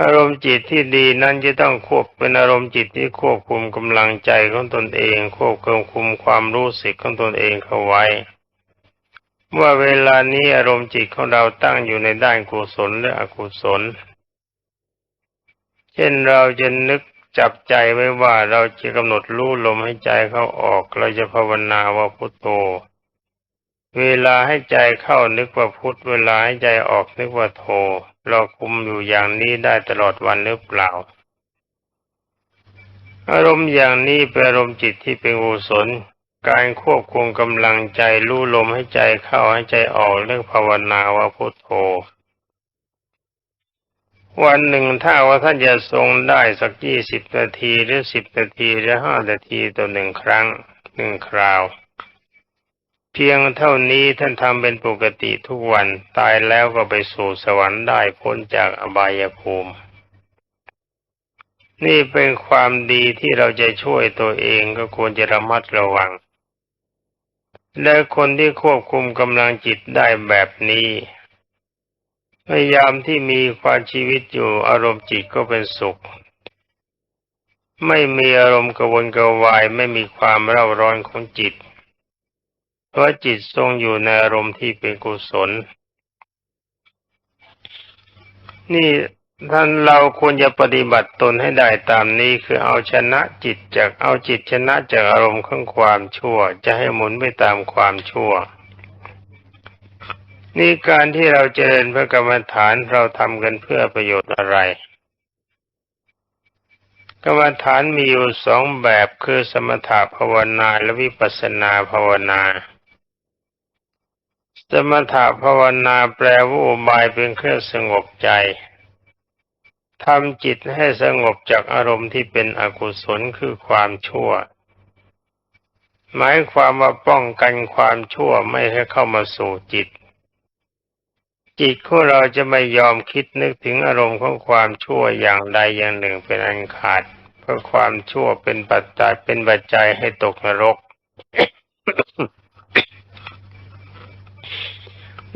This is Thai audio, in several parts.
อารมณ์จิตที่ดีนั้นจะต้องควบเป็นอารมณ์จิตที่ควบคุมกำลังใจของตนเอง ควบคุมความรู้สึกของตนเองเข้าไว้ ว่าเวลานี้อารมณ์จิตของเราตั้งอยู่ในด้านกุศลและอกุศล เช่นเราจะนึกจับใจไว้ว่าเราจะกำหนดรู้ลมให้ใจเข้าออก เราจะภาวนาว่าพุทโธเวลาให้ใจเข้านึกว่าพุทเวลาให้ใจออกนึกว่าโธ เราคุมอยู่อย่างนี้ได้ตลอดวันหรือเปล่า อารมณ์อย่างนี้เป็นอารมณ์จิตที่เป็นกุศลการควบคุมกำลังใจรู้ลมให้ใจเข้าให้ใจออกเรื่องภาวนาว่าพุทโธวันหนึ่งถ้าว่าท่านจะทรงได้สักยี่สิบนาทีหรือสิบนาทีหรือห้านาทีต่อหนึ่งครั้งหนึ่งคราว เพียงเท่านี้ท่านทำเป็นปกติทุกวันตายแล้วก็ไปสู่สวรรค์ได้พ้นจากอบายภูมิ นี่เป็นความดีที่เราจะช่วยตัวเองก็ควรจะระมัดระวัง และคนที่ควบคุมกำลังจิตได้แบบนี้พยายามที่มีความชีวิตอยู่อารมณ์จิตก็เป็นสุข ไม่มีอารมณ์กระวนกระวายไม่มีความเร่าร้อนของจิต เพราะจิตทรงอยู่ในอารมณ์ที่เป็นกุศล นี่ท่านเราควรจะปฏิบัติตนให้ได้ตามนี้คือเอาชนะจิตจากเอาจิตชนะจากอารมณ์ของความชั่ว จะให้หมุนไปตามความชั่ว นี่การที่เราเจริญพระกรรมฐานเราทำกันเพื่อประโยชน์อะไร กรรมฐานมีอยู่สองแบบคือสมถภาวนาและวิปัสสนาภาวนา สมถะภาวนาแปลว่าอุบายเป็นเครื่องสงบใจทำจิตให้สงบจากอารมณ์ที่เป็นอกุศลคือความชั่ว หมายความว่าป้องกันความชั่วไม่ให้เข้ามาสู่จิต จิตของเราจะไม่ยอมคิดนึกถึงอารมณ์ของความชั่วอย่างใดอย่างหนึ่งเป็นอันขาด เพราะความชั่วเป็นปัจจัยเป็นปัจจัยให้ตกนรก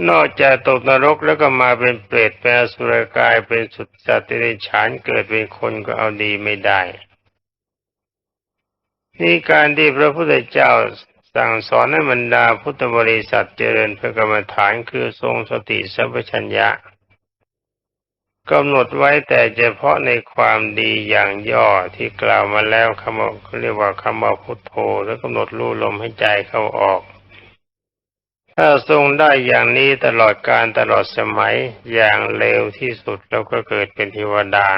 นอกจากตกนรกแล้วก็มาเป็นเปรตเป็นอสุรกายเป็นสุดสัตว์ในฉานเกิดเป็นคนก็เอาดีไม่ได้ นี่การที่พระพุทธเจ้าสั่งสอนให้บรรดาพุทธบริษัทเจริญพระกรรมฐานคือทรงสติสัพพัญญะกำหนดไว้แต่เฉพาะในความดีอย่างย่อที่กล่าวมาแล้วคำว่าเรียกว่าคำว่าพุทโธแล้วกำหนดรู้ลมให้ใจเข้าออก ถ้าทรงได้อย่างนี้ตลอดการตลอดสมัยอย่างเร็วที่สุดเราก็เกิดเป็นเทวดา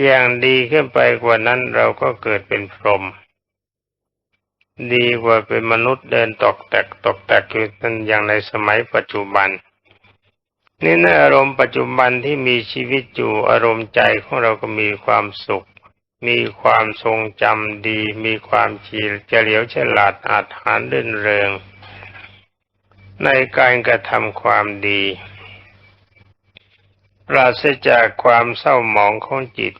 อย่างดีขึ้นไปกว่านั้นเราก็เกิดเป็นพรหมดีกว่าเป็นมนุษย์เดินตกแตกตกแตกอยู่นั่นอย่างในสมัยปัจจุบัน นี่ในอารมณ์ปัจจุบันที่มีชีวิตอยู่อารมณ์ใจของเราก็มีความสุข มีความทรงจำดี มีความชีเฉลียวฉลาดอาถรรพ์รื่นเริง ในการกระทำความดี ปราศจากความเศร้าหมองของจิต